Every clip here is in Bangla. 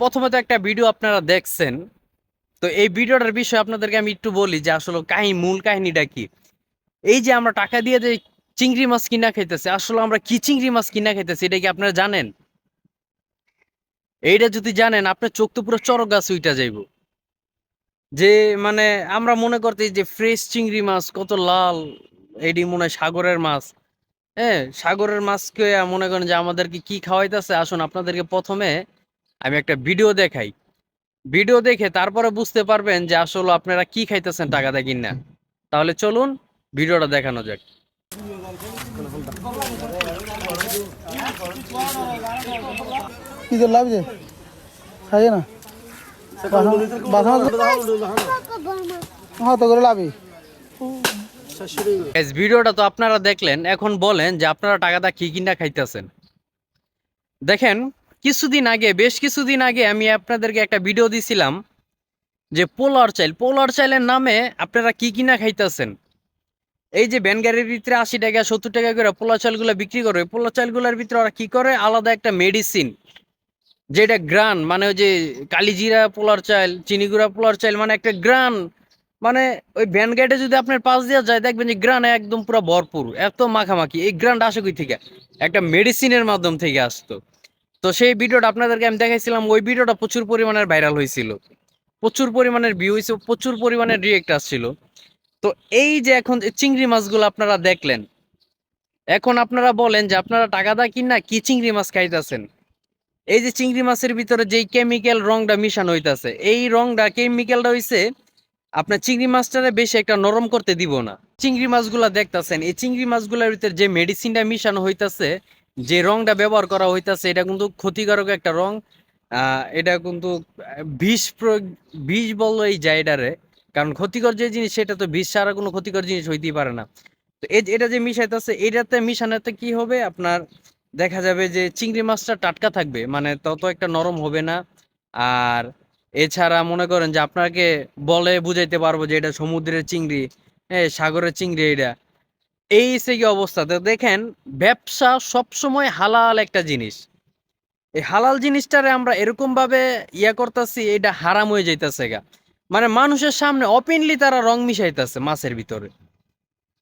প্রথমে তো একটা ভিডিও আপনারা দেখছেন। তো এই ভিডিওটার বিষয়ে আপনাদেরকে আমি একটু বলি যে আসলে কাহিনী, মূল কাহিনীটা কি? এই যে আমরা টাকা দিয়ে যে চিংড়ি মাছ কিনা খাইতেছি, আসলে আমরা কি চিংড়ি মাছ কিনা খাইতেছি, এটা কি আপনারা জানেন? এইটা যদি জানেন, আপনার চোখ তো পুরো চরক গাছ উইটা যাইব। যে মানে আমরা মনে করতে যে ফ্রেশ চিংড়ি মাছ, কত লাল, এডি মনে হয় সাগরের মাছ। হ্যাঁ সাগরের মাছকে মনে করেন যে আমাদেরকে কি খাওয়াইতেছে? আসুন আপনাদেরকে প্রথমে আমি একটা ভিডিও দেখাই। ভিডিও দেখে তারপরে বুঝতে পারবেন যে আসলে আপনারা কি খাইতেছেন টাকা দিয়ে কিনা। তাহলে চলুন ভিডিওটা দেখানো যাক। কি লাভ যে? খাইয়ে না। হ্যাঁ তো করে লাভই Guys, ভিডিওটা তো আপনারা দেখলেন, এখন বলেন যে আপনারা টাকাটা কি কিনা খাইতেছেন। দেখেন, কিছুদিন আগে, বেশ কিছুদিন আগে আমি আপনাদেরকে একটা ভিডিও দিছিলাম যে পোলার চাইল। পোলার চাইলের নামে আপনারা কি কিনা খাইতেছেন? এই যে ভ্যান গাড়ির ভিতরে আশি টাকা, সত্তর টাকা করে পোলা চালগুলো বিক্রি করে, ওই পোলা চালগুলোর ভিতরে ওরা কি করে? আলাদা একটা মেডিসিন যেটা গ্রান মানে ওই যে কালিজিরা পোলার চাল, চিনিগুড়া পোলার চাল মানে একটা গ্রান মানে ওই ভ্যান গাড়িতে যদি আপনার পাশ দিয়ে যায়, দেখবেন যে গ্রান একদম পুরো ভরপুর। এত মাখামাখি। এই গ্রানটা আসে কই থেকে? একটা মেডিসিনের মাধ্যম থেকে আসতো। তো সেই ভিডিওটা আপনাদেরকে আমি দেখাইছিলাম, ওই ভিডিওটা প্রচুর পরিমাণের ভাইরাল হয়েছিল প্রচুর পরিমাণের ভিউ হয়েছে প্রচুর পরিমাণের রিয়েক্ট আসছিল। তো এই যে এখন চিংড়ি মাছগুলো আপনারা দেখলেন, এখন আপনারা বলেন যে আপনারা টাকা দা কিনা, কি চিংড়ি মাছ খাইতেছেন? এই যে চিংড়ি মাছের ভিতরে যেই কেমিক্যাল রংটা মিশানো হইতাছে, এই রংটা কেমিক্যালটা হইছে আপনার চিংড়ি মাছটারে বেশি একটা নরম করতে দিব না। চিংড়ি মাছগুলা দেখতাছেন, এই চিংড়ি মাছগুলোর ভিতরে যে মেডিসিনটা মিশানো হইতাছে, যে রংটা ব্যবহার করা হইতাছে, এটা কিন্তু ক্ষতিকারক একটা রং। এটা কিন্তু বিষ প্রয়োগ বিষ বললেই যায় এটারে। কারণ ক্ষতিকর যে জিনিস, সেটা তো বিষ ছাড়া কোনো ক্ষতিকর জিনিস হইতেই পারে না। তো এই এটা যে মিশাইতেছে, এটাতে মিশানোতে কি হবে? আপনার দেখা যাবে যে চিংড়ি মাছটা টাটকা থাকবে মানে তত একটা নরম হবে না। আর এছাড়া মনে করেন যে আপনাকে বলে বুঝাইতে পারব যে এটা সমুদ্রের চিংড়ি হ্যাঁ সাগরের চিংড়ি এটা এই সে কি অবস্থাতে দেখেন, ব্যবসা সবসময় হালাল একটা জিনিস। এই হালাল জিনিসটারে আমরা এরকম ভাবে ইয়া করতেছি এটা হারাম হয়ে যাইতেছে গা। মানে মানুষের সামনে ওপেনলি তারা রং মিশাইতেছে মাছের ভিতরে।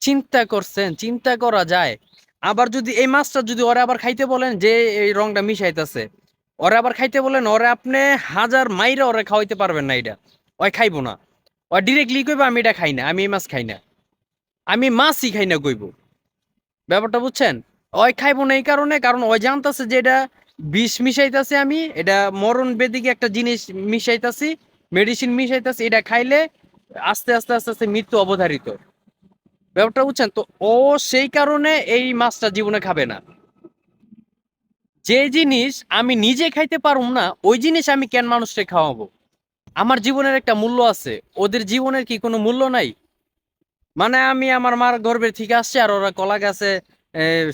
চিন্তা করছেন, চিন্তা করা যায়। আবার যদি এই মাছটা যদি ওরা আবার খাইতে বলেন যে এই রংটা মিশাইতেছে ওরা আবার খাইতে বলেন, ওরা আপনি হাজার মাইরা ওরা খাওয়াইতে পারবেন না এটা। ওই খাইবো না। ও ডিরেক্টলি কইব, আমি এটা খাই না, আমি এই মাছ খাই না। আমি মাছই খাই না কইব। ব্যাপারটা বুঝছেন? ওই খাইবো না এই কারণে, কারণ ওই জানতাছে যে এটা বিষ মিশাইতাছে আমি, এটা মরণ বেদিকে একটা জিনিস মিশাইতাছি মেডিসিন মিশাইতাছি, এটা খাইলে আস্তে আস্তে আস্তে আস্তে মৃত্যু অবধারিত। ব্যাপারটা বুঝছেন? তো ও সেই কারণে এই মাছটা জীবনে খাবে না। যে জিনিস আমি নিজে খাইতে পারুম না, ওই জিনিস আমি কেন মানুষকে খাওয়াবো? আমার জীবনের একটা মূল্য আছে, ওদের জীবনের কি কোনো মূল্য নাই? মানে আমি আমার মার গর্ভের থেকে আসছি আর ওরা কলা গাছে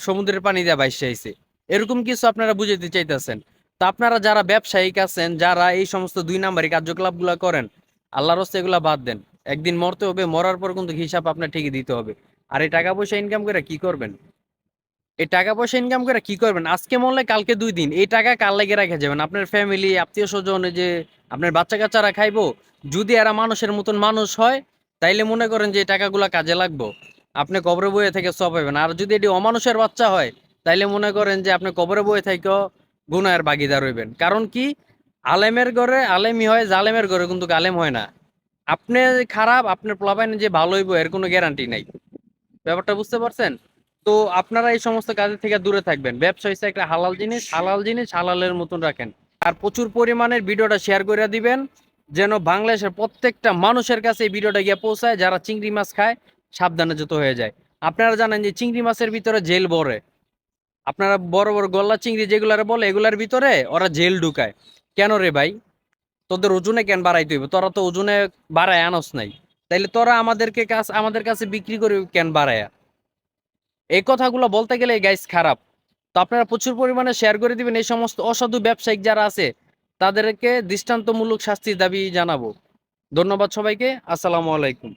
সমুদ্রের পানি দিয়ে বাইসে আইছে। এরকম কিছু আপনারা বুঝাইতে চাইতেছেন। তো আপনারা যারা ব্যবসায়িক আছেন, যারা এই সমস্ত দুই নাম্বারি কার্যকলাপগুলো করেন আল্লাহ হস্তে এগুলা বাদ দেন। একদিন মরতে হবে, মরার পর কিন্তু হিসাব আপনার ঠিকই দিতে হবে। আর এই টাকা পয়সা ইনকাম করে কি করবেন? এই টাকা পয়সা ইনকাম করে কি করবেন? আজকে মরলে কালকে দুই দিন। এই টাকা কাল লেগে রেখে যাবেন? আপনার ফ্যামিলি আত্মীয় স্বজন যে আপনার বাচ্চা কাচ্চারা খাইবো, যদি এরা মানুষের মতন মানুষ হয়, তাইলে মনে করেন যে এই টাকাগুলা কাজে লাগবো। আপনি কবরে বয়ে থেকে সব পাবেন। আর যদি এটি অমানুষের বাচ্চা হয়, তাইলে মনে করেন যে আপনি কবরে বইয়ে থেকেও গুনায়ের ভাগিদার হইবেন। কারণ কি? আলেমের ঘরে আলেমই হয়, জালেমের ঘরে কিন্তু আলেম হয় না। আপনি খারাপ, আপনার প্লাবাইনে যে ভালো হইব, এর কোনো গ্যারান্টি নাই। ব্যাপারটা বুঝতে পারছেন? তো আপনারা এই সমস্ত কাজের থেকে দূরে থাকবেন। ব্যবসা হচ্ছে একটা হালাল জিনিস হালাল জিনিস হালালের মতন রাখেন। আর প্রচুর পরিমাণের ভিডিওটা শেয়ার করে দিবেন, যেন বাংলাদেশের প্রত্যেকটা মানুষের কাছে এই ভিডিওটা গিয়ে পৌঁছায়, যারা চিংড়ি মাছ খায়, সাবধানে যত হয়ে যায়। আপনারা জানেন যে চিংড়ি মাছের ভিতরে জেল বরে। আপনারা বড় বড় গল্লা চিংড়ি যেগুলার বলে, এগুলার ভিতরে ওরা জেল ঢুকায়। কেন রে ভাই? তোদের ওজনে কেন বাড়াইতে হইবে? তোরা তো ওজনে বাড়ায় আনস নাই। তাইলে তোরা আমাদেরকে কাছ আমাদের কাছে বিক্রি করে কেন বাড়ায়া? এই কথাগুলো বলতে গেলে গাইস খারাপ। তো আপনারা প্রচুর পরিমাণে শেয়ার করে দিবেন এই সমস্ত অসাধু ব্যবসায়িক যারা আছে, তাদেরকে দৃষ্টান্তমূলক শাস্তির দাবি জানাব। ধন্যবাদ সবাইকে। আসসালামু আলাইকুম।